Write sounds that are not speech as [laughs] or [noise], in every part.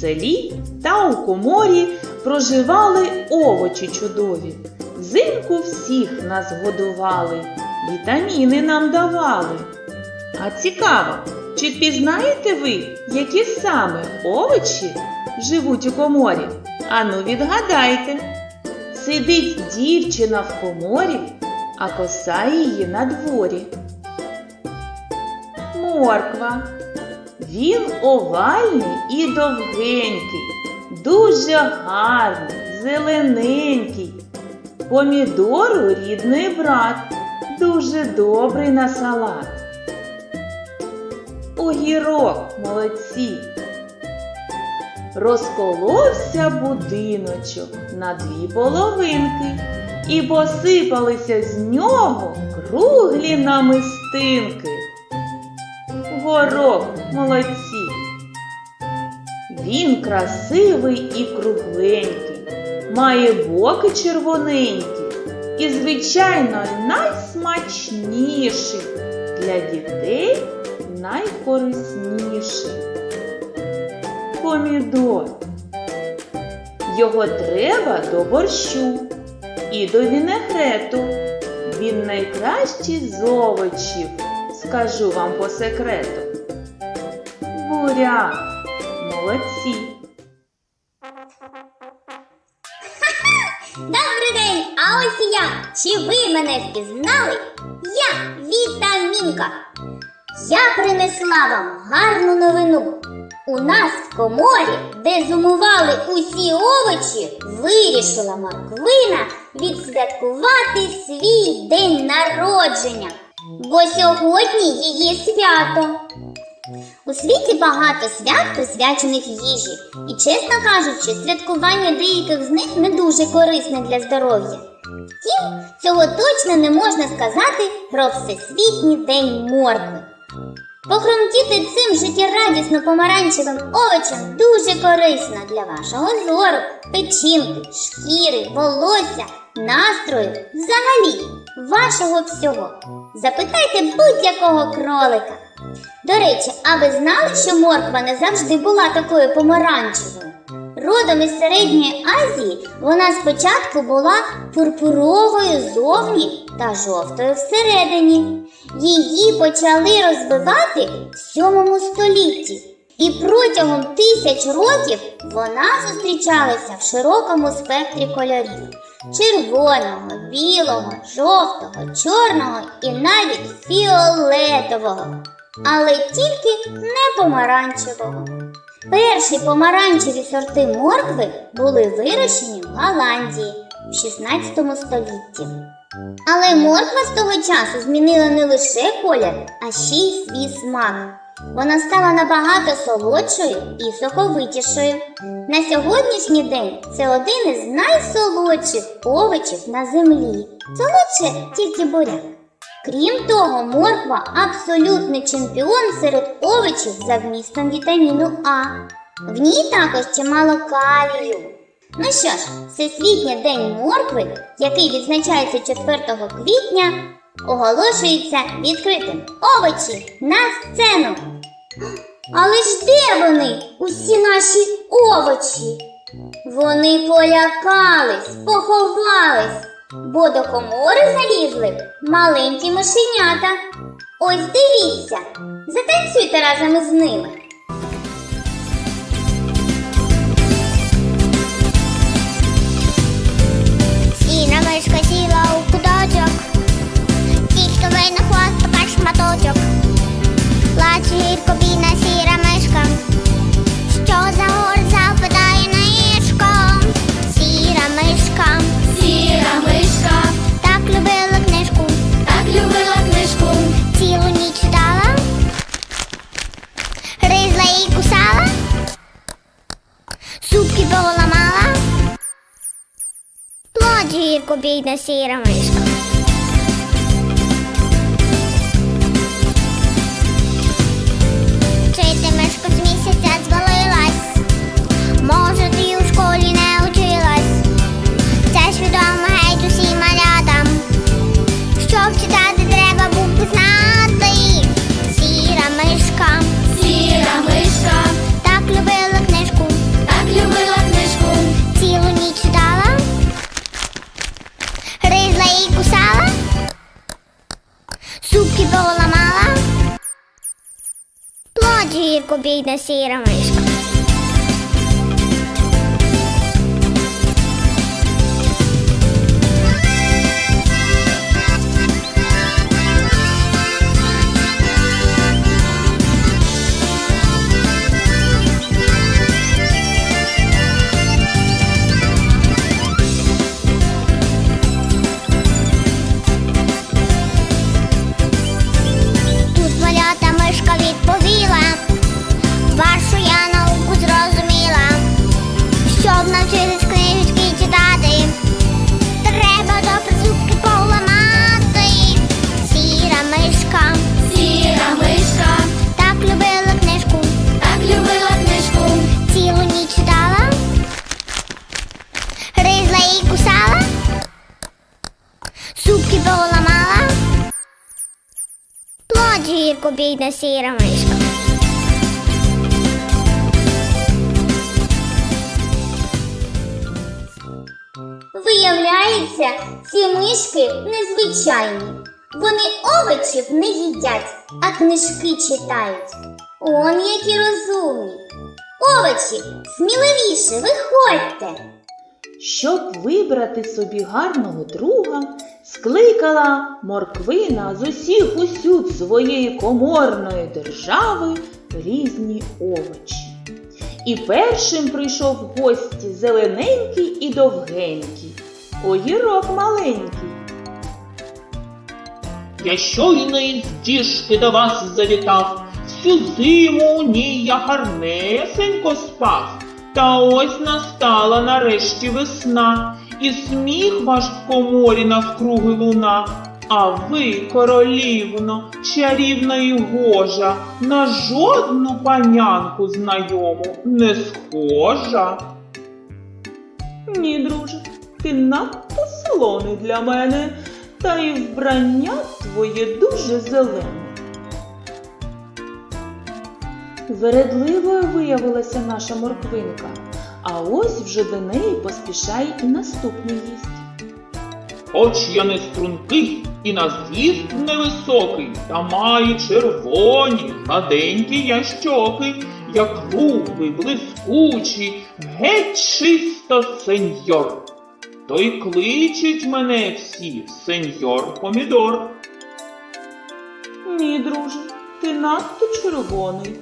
селі та у коморі проживали овочі чудові. Взимку всіх нас годували, вітаміни нам давали. А цікаво, чи пізнаєте ви, які саме овочі живуть у коморі? Ану, відгадайте. Сидить дівчина в коморі, а коса її на дворі. Морква. Він овальний і довгенький, дуже гарний, зелененький. Помідору рідний брат, дуже добрий на салат. Огірок молодці. Розколовся будиночок на дві половинки, і посипалися з нього круглі намистинки. Горох молодці. Він красивий і кругленький, має боки червоненькі і, звичайно, найсмачніший для дітей найкорисніший. Помідор. Його треба до борщу і до вінегрету. Він найкращий з овочів, скажу вам по секрету. Буряк. Молодці. Добрий день! А ось я. Чи ви мене впізнали? Я Вітамінка. Я принесла вам гарну новину. У нас в коморі, де зумували усі овочі, вирішила Морквина відсвяткувати свій день народження. Бо сьогодні її свято. У світі багато свят, присвячених їжі, і, чесно кажучи, святкування деяких з них не дуже корисне для здоров'я. Втім, цього точно не можна сказати про Всесвітній день моркви. Похромтіти цим життєрадісно помаранчевим овочем дуже корисно для вашого зору, печінки, шкіри, волосся, настрою, взагалі, вашого всього. Запитайте будь-якого кролика. До речі, а ви знали, що морква не завжди була такою помаранчевою? Родом із Середньої Азії вона спочатку була пурпуровою зовні та жовтою всередині. Її почали розбивати в 7 столітті. І протягом тисяч років вона зустрічалася в широкому спектрі кольорів червоного, білого, жовтого, чорного і навіть фіолетового, але тільки не помаранчевого. Перші помаранчеві сорти моркви були вирощені в Голландії в 16 столітті. Але морква з того часу змінила не лише колір, а ще й свій смак. Вона стала набагато солодшою і соковитішою. На сьогоднішній день це один із найсолодших овочів на землі. Солодше тільки буряк. Крім того, морква абсолютний чемпіон серед овочів за вмістом вітаміну А. В ній також чимало калію. Ну що ж, Всесвітній день моркви, який відзначається 4 квітня, оголошується відкритим. Овочі на сцену! Але ж де вони, усі наші овочі? Вони полякались, поховались, бо до комори залізли маленькі мишенята. Ось дивіться, затанцюйте разом із ними. Сіна мишка сіла у тільки на хвост така шматочок. Плаче гірко бідна сіра мишка, що за гор западає на ішко. Сіра мишка, Сіра мишка, так любила книжку, так любила книжку, цілу ніч читала, гризла і кусала, зубки поламала. Плаче гірко бідна сіра мишка. Плаче гірко бідна сіра мишка. Тут Гірко бідна сіра мишка. Виявляється, ці мишки незвичайні. Вони овочів не їдять, а книжки читають. Он які розумні. Овочі, сміливіше, виходьте. Щоб вибрати собі гарного друга, скликала морквина з усіх усюд своєї коморної держави різні овочі. І першим прийшов в гості зелененький і довгенький, огірок маленький. Я щойно із діжки до вас завітав, всю зиму у ній я гарнесенько спав. Та ось настала нарешті весна, і сміх ваш в коморі навкруги луна. А ви, королівно, чарівна і гожа, на жодну панянку знайому не схожа. Ні, друже, ти надто солоний для мене, та й вбрання твоє дуже зелене. Вередливою виявилася наша морквинка, а ось вже до неї поспішає і наступний гість. Хоч я не стрункий і на з'їзд невисокий, та маю червоні, гладенькі я щоки, як круглий, блискучий, геть чисто сеньор. То й кличуть мене всі сеньор помідор. Ні, друже, ти надто червоний.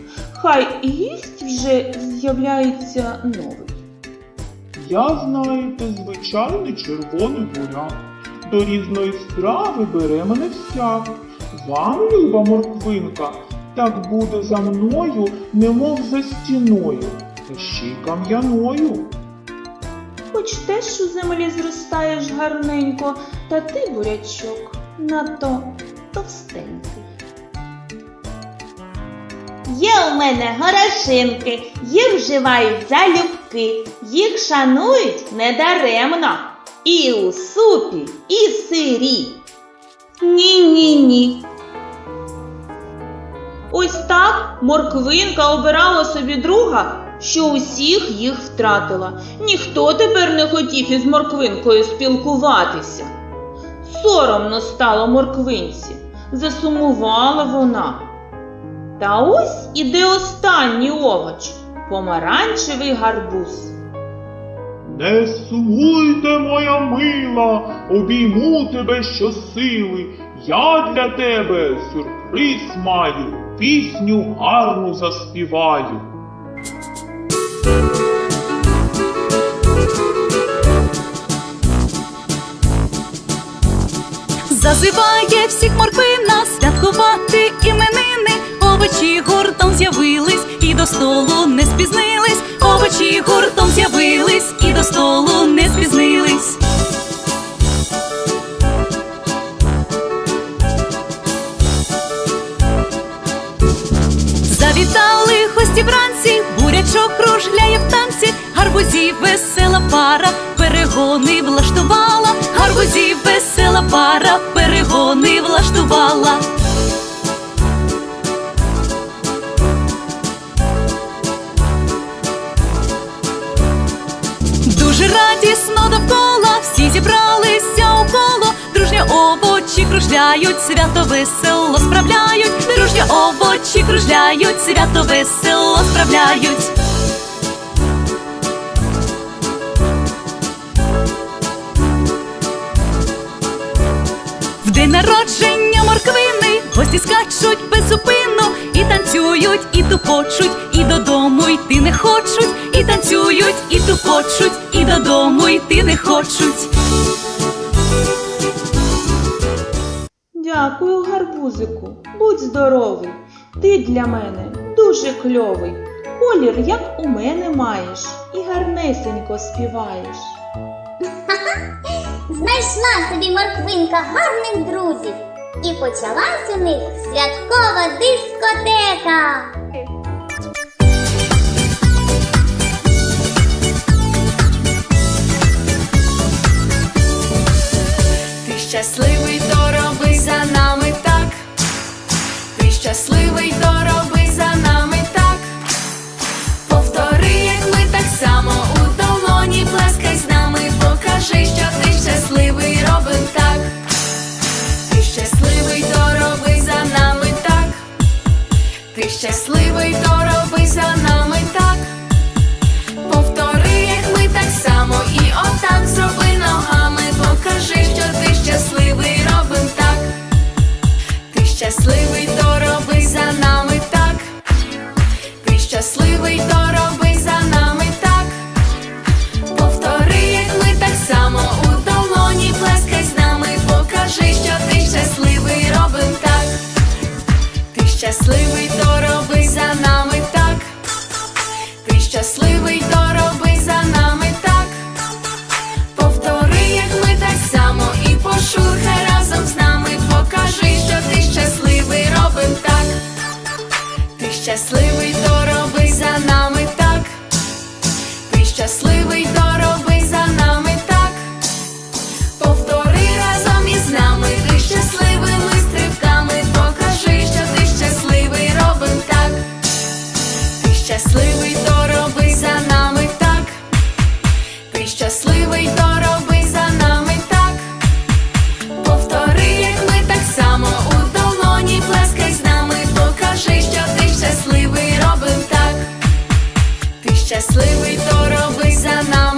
Хай гість вже з'являється новий. Я, знаєте, звичайний червоний буряк. До різної страви бере мене всяк. Вам, люба морквинка, так буде за мною, немов за стіною, та ще й кам'яною. Хоч теж у землі зростаєш гарненько, та ти, бурячок, надто товстенький. Є у мене горошинки, їх вживають залюбки, їх шанують недаремно. І у супі, і сирі. Ні-ні-ні. Ось так морквинка обирала собі друга, що усіх їх втратила. Ніхто тепер не хотів із морквинкою спілкуватися. Соромно стало морквинці, засумувала вона. Та ось іде останній овоч помаранчевий гарбуз. Не сумуйте, моя мила, обійму тебе щосили. Я для тебе сюрприз маю, пісню гарну заспіваю. Зазиває всіх морквина святкувати іменини. Овочі гуртом з'явились і до столу не спізнились. Овочі гуртом з'явились і до столу не спізнились. Завітали гості вранці, бурячок кружляє в танці, гарбузів весела пара, перегони влаштувала, гарбузів весела пара, перегони влаштувала. Кружляють, свято весело справляють, дружньо овочі кружляють, свято весело справляють. В день народження морквини гості скачуть без зупину і танцюють, і тупочуть, і додому йти не хочуть, і танцюють, і тупочуть, і додому йти не хочуть. Дякую, гарбузику. Будь здоровий. Ти для мене дуже кльовий. Колір, як у мене маєш, і гарнесенько співаєш. [laughs] Знайшла собі морквинка гарних друзів. І почалась у них святкова дискотека. Щасливий, то роби за нами так. Ти щасливий, то щасливий, то роби за нами так. Ти щасливий, то роби за нами так. Повтори разом із нами, ти щасливими стрибками, покажи, що ти щасливий, робим так. Ти щасливий, то роби за нами так. Ти щасливий, то роби щасливий, то роби за нами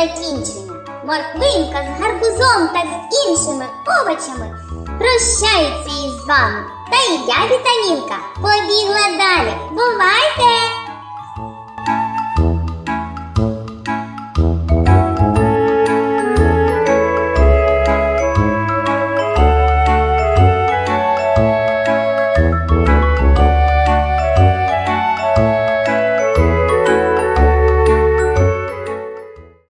закінчення. Морквинка з гарбузом та з іншими овочами прощається із вами. Та і я, вітамінка, побігла далі. Бувайте!